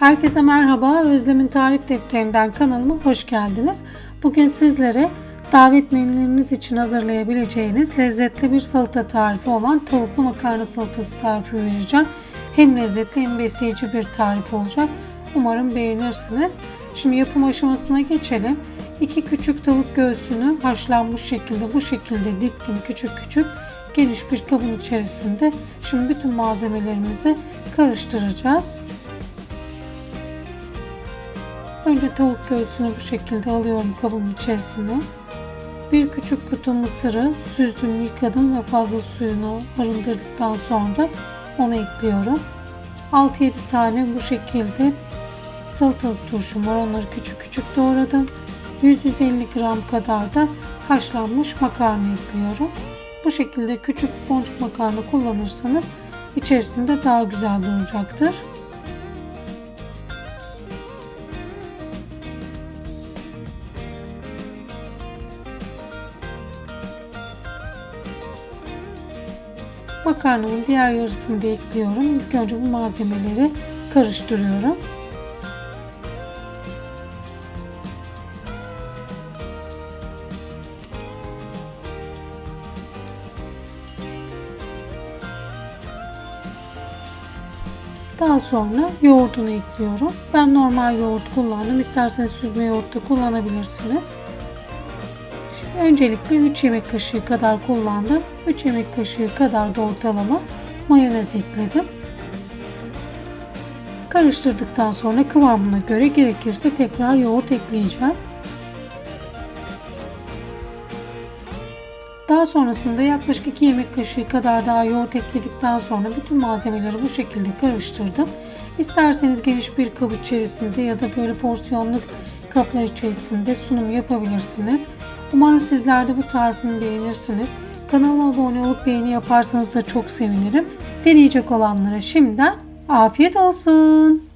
Herkese merhaba. Özlem'in Tarif Defterinden kanalıma hoş geldiniz. Bugün sizlere davet menüleriniz için hazırlayabileceğiniz lezzetli bir salata tarifi olan tavuklu makarna salatası tarifi vereceğim. Hem lezzetli hem besleyici bir tarif olacak. Umarım beğenirsiniz. Şimdi yapım aşamasına geçelim. İki küçük tavuk göğsünü haşlanmış şekilde bu şekilde diktim küçük küçük geniş bir kabın içerisinde. Şimdi bütün malzemelerimizi karıştıracağız. Önce tavuk göğsünü bu şekilde alıyorum kabın içerisine. Bir küçük kutu mısırı süzdüm, yıkadım ve fazla suyunu arındırdıktan sonra onu ekliyorum. 6-7 tane bu şekilde salatalık turşum var. Onları küçük küçük doğradım. 100-150 gram kadar da haşlanmış makarna ekliyorum. Bu şekilde küçük boncuk makarna kullanırsanız içerisinde daha güzel duracaktır. Makarnamın diğer yarısını da ekliyorum. İlk önce bu malzemeleri karıştırıyorum. Daha sonra yoğurdunu ekliyorum. Ben normal yoğurt kullandım. İsterseniz süzme yoğurt da kullanabilirsiniz. Öncelikle 3 yemek kaşığı kadar kullandım. 3 yemek kaşığı kadar da ortalama mayonez ekledim. Karıştırdıktan sonra kıvamına göre gerekirse tekrar yoğurt ekleyeceğim. Daha sonrasında yaklaşık 2 yemek kaşığı kadar daha yoğurt ekledikten sonra bütün malzemeleri bu şekilde karıştırdım. İsterseniz geniş bir kap içerisinde ya da böyle porsiyonluk kaplar içerisinde sunum yapabilirsiniz. Umarım sizler de bu tarifimi beğenirsiniz. Kanalıma abone olup beğeni yaparsanız da çok sevinirim. Deneyecek olanlara şimdiden afiyet olsun.